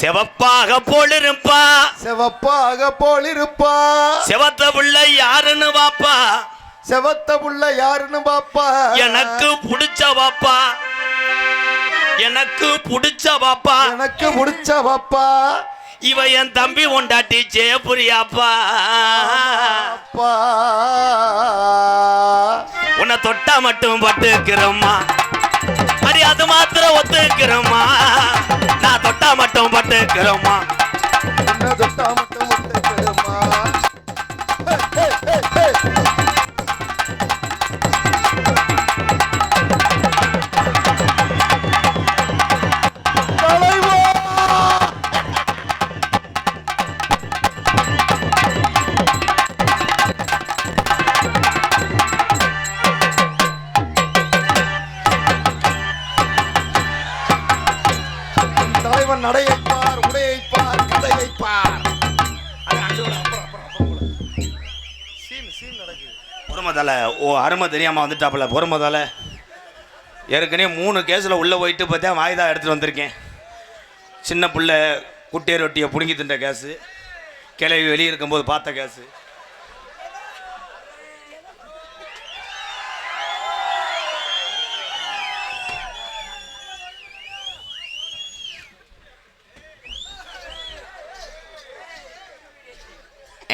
செவப்பாக போலிருப்பா. செவப்பாக போலிருப்பா. செவத்த புள்ள யாருன்னு வாப்பா செவத்த புள்ள யாருன்னு பாப்பா. எனக்கு புடிச்ச வாப்பா எனக்கு புடிச்ச வாப்பா எனக்கு முடிச்ச பாப்பா. இவ என் தம்பி உண்டாட்டி ஜெயபுரியாப்பா. அப்பா உன்னை தொட்டா மட்டும் பட்டுக்கிறோமா அடி அது மாத்திரம் ஒத்துக்கிறோமா? நான் தொட்டா மட்டும் பட்டுக்கிறோமா தொட்டா மட்டும் ஒத்துக்கிறோமா? பொறுமதால ஓ அருமை தெரியாமல் வந்துட்டாப்புல பொறுமதால. ஏற்கனவே மூணு கேஸில் உள்ளே போயிட்டு பார்த்தா வாய்தா எடுத்துகிட்டு வந்திருக்கேன். சின்ன பிள்ளை குட்டை ரொட்டியை பிடுங்கி தின்ற கேஸு. கிளவி வெளியே இருக்கும்போது பார்த்த கேஸு.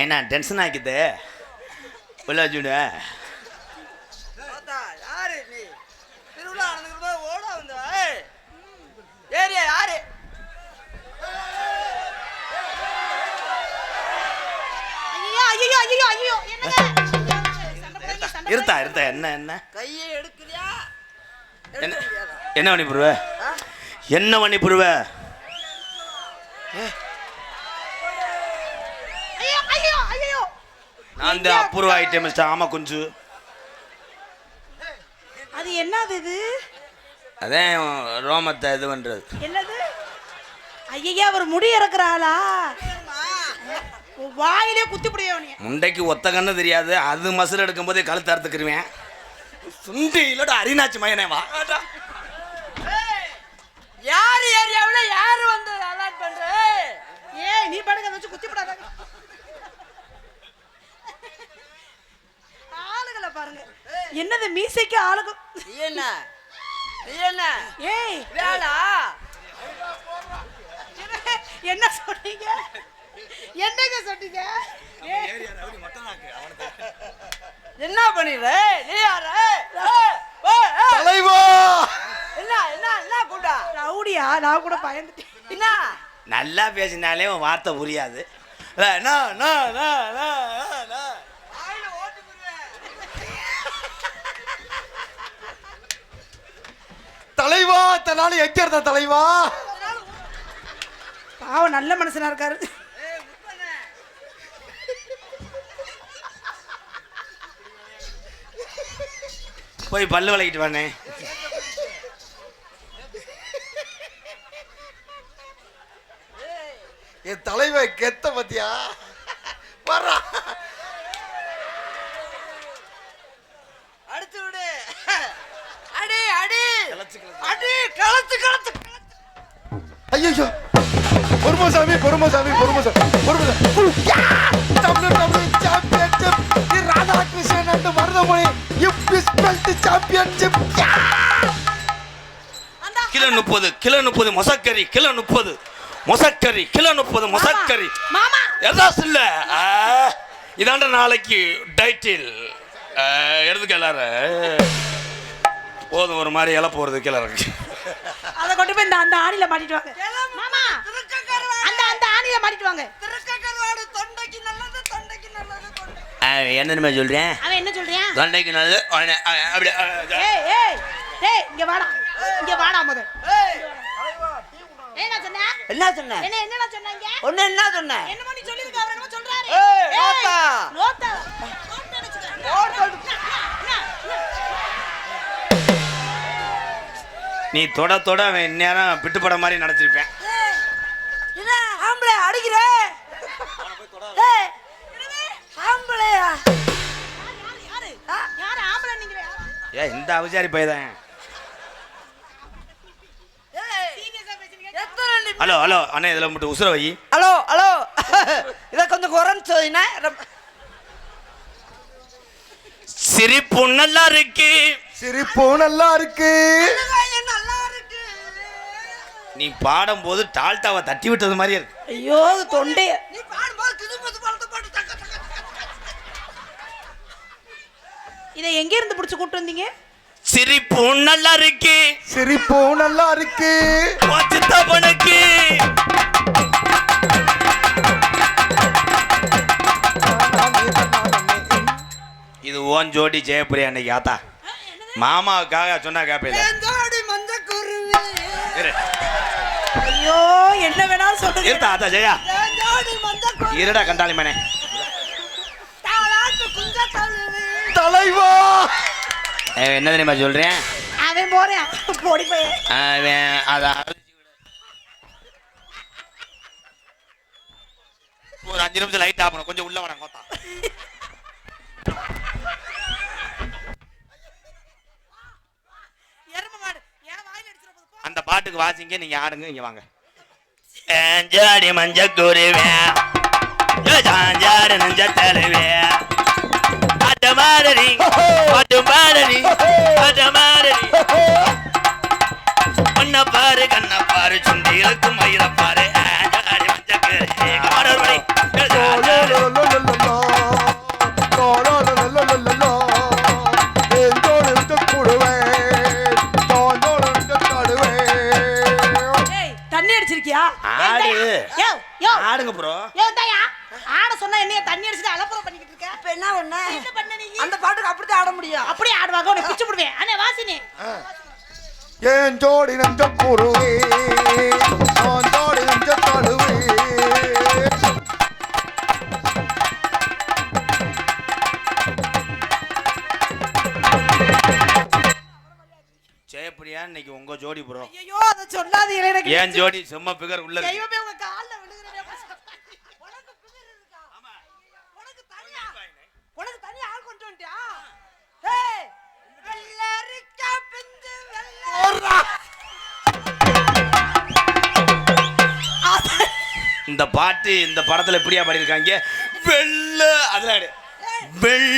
என்ன டென்ஷன் ஆக்கிது தாத்தா, யாரு நீ? திருவிழா நடந்துக்கிட்டு ஓட வந்த. ஏரியா யாரு? ஐயோ ஐயோ ஐயோ ஐயோ என்னங்க? சண்டை போடாதீங்க, சண்டை இருத்தா இருத்தா என்ன என்ன? கையை எடுக்கலையா? என்ன? எடுக்க முடியாதா? என்ன பண்ணி புருவ? என்ன பண்ணி புருவ ஐயோ ஐயோ ஐயோ நான் இந்த அபூர்வ ஐட்டம் மிஸ்டர் ஆமா குஞ்சு அது என்னது இது? அதான் ரோமத்தை இது பண்றது. என்னது? ஐயா அவர் முடி இறக்குற ஆளா? வாயிலே குத்தி புடியவனே முண்டைக்கு ஒத்த கண்ணு தெரியாது. அது மசுறு எடுக்கும் போதே கழுத்து அறுத்துக்கிருவேன். சுண்டி இல்லடா அரிநாச்சு மயனே வா. யாரு ஏரியாவுல யாரு வந்து அலாட் பண்ற? ஏய், ஏய் நீ பாடுங்க அதை வச்சு குத்தி போடாத. என்னது மீசைக்கு ஆளுக்கு? நீ என்ன? நீ என்ன? ஏய் வேளா என்ன சொன்னீங்க என்னங்க ஏய், என்ன பண்ணிடுற நீ யாரு. தலைவா! என்ன என்ன என்ன கூட்டா? ரவுடியா? நான் கூட பயந்துட்டேன். என்ன? நல்லா பேசினாலே உன் வார்த்தை புரியாது. இல்ல, no, no, no, no, no, no. வாயில ஓட்டு போடுவேன் தன்னால எங்க இருந்த தலைவா? பாவம் நல்ல மனுஷனா இருக்காரு. போய் பல்லு விளக்கிட்டு வானே என் தலைவன் கெத்த பத்தியா வர்றா அடிச்சு விடு அடி அடி கலத்து கலத்து ஐயோ பொறுமசாமி பொறுமசாமி பொறுமசாமி பொறுமசாமி W W championship Radhakrishnan and Maruthamani இப்பிஸ் belt championship kilo முப்பது கிலோ முப்பது மொசக்கறி கிலோ முப்பது. மொசக்கறி கிலோ முப்பது மொசக்கறி. மாமா. எதாஸ் இல்ல. இதாண்ட நாளைக்கு டைட்டில் எடுத்துக்க எல்லாரும். போதும் ஒரு மாதிரி இலை போறது கீழே இருக்கு அத கொண்டு போய் இந்த அந்த ஆணில மாட்டிட்டு வாங்க. மாமா அந்த அந்த ஆணில மாட்டிட்டு வாங்க. திருக்க கருவாடு தொண்டைக்கு நல்லது தொண்டைக்கு நல்லது தொண்டை என்னன்னு சொல்றேன்? அவன் என்ன தொண்டைக்கு நல்லது அப்படி அ, ஏய் ஏய் டேய் இங்க வாடா. இங்க வாடா முத ஏய் ஏய் நான் சொன்னேன் என்ன சொன்ன? என்ன என்னடா சொன்னாங்க ஒண்ணு என்ன சொன்ன? சொல்லிருக்க சொல்றாரு. ஏய், லோத்தா நீ தொட தொட அவன் இந்நேரம் பிட்டுப்பட மாதிரி நினைச்சிருப்பேன் அடிக்கிற ஏய் ஆம்பளையா யாரு யாரு யாரு ஆம்பளை நீங்க ஏ இந்த அவசாரி பையதான். ஹலோ ஹலோ அண்ணே இதில் மட்டும் உசுர வை. Hello hello. இதை கொஞ்சம் சொன்னீங்கன்னா ரொம்ப- சிரிப்பு நல்லா இருக்கு. சிரிப்பு நல்லா இருக்கு. நீ பாடும்போது டால்டாவை தட்டி விட்டது மாதிரி இருக்கு. ஐயோ தொண்டை நீ பாடும்போது பழத்தை போட்டு. இதை எங்க இருந்து புடிச்சு கூட்டு வந்தீங்க? சிரிப்பு நல்லா இருக்கு சிரிப்பு நல்லா இருக்கு சித்தப்பனுக்கு இது ஓன் ஜோடி ஜெயப்பிரியா அன்னைக்கு ஆத்தா. மாமாவுக்காக சொன்னா கேப்பையில ஐயோ என்ன வேணாலும் சொல்லுங்க. இருத்தா ஆத்தா ஜெயா. இருடா கண்டாளி மேனே தலைவா! என்ன தெரியுமா சொல்றேன் அவன் போறேன். போடி போய் அவன் அதை அரைச்சு விடு. ஒரு அஞ்சு நிமிஷம் லைட் ஆகணும் கொஞ்சம் உள்ள வரேன் கோத்தா எரும மாடு ஏன் வாயில அடிச்சிட போகுது போ. அந்த பாட்டுக்கு வாசிங்க நீங்க ஆடுங்க இங்க வாங்க. ஜாடி மஞ்ச குருவே ஜாஞ்சாடு நஞ்ச தருவே பாட்டு மாடரி பாட்டு மாடரி பாட்டு மாடரி கண்ண பாரு கண்ண பாரு சுண்டி இழுக்கு மயில அடிச்சிருக்கியா ஆடு. யோ யோ. ஆடுங்க ப்ரோ யோ தாயா ஆட சொன்னா என்னைய தண்ணி அடிச்சிட்டு அலப்பற பண்ணிக்கிட்டு இருக்க? இப்ப என்ன பண்ண என்ன பண்ண நீ? அந்த பாட்டுக்கு அப்படித்தான் ஆட முடியும். அப்படியே ஆடுவாங்க. உன்னை பிச்சு போடுவேன். அண்ணே வாசினி. ஏன் ஜோடி நஞ்ச குருவே ஐயோ அத எனக்கு ஏன் ஜோடி செம்ம பிகர் உள்ள இருக்கு. தெய்வமே உங்க கால்ல விழுகிறேன் உனக்கு பிகர் இருக்கா? உனக்கு தனியா? உனக்கு தனியா ஆள் கொண்டு வந்துட்டியா? ஏய், வெள்ளரிக்கா பிஞ்சு வெள்ளை இந்த பாட்டு இந்த படத்துல எப்படியா பாடியிருக்காங்க? வெள்ள அதுல ஆடு. வெள்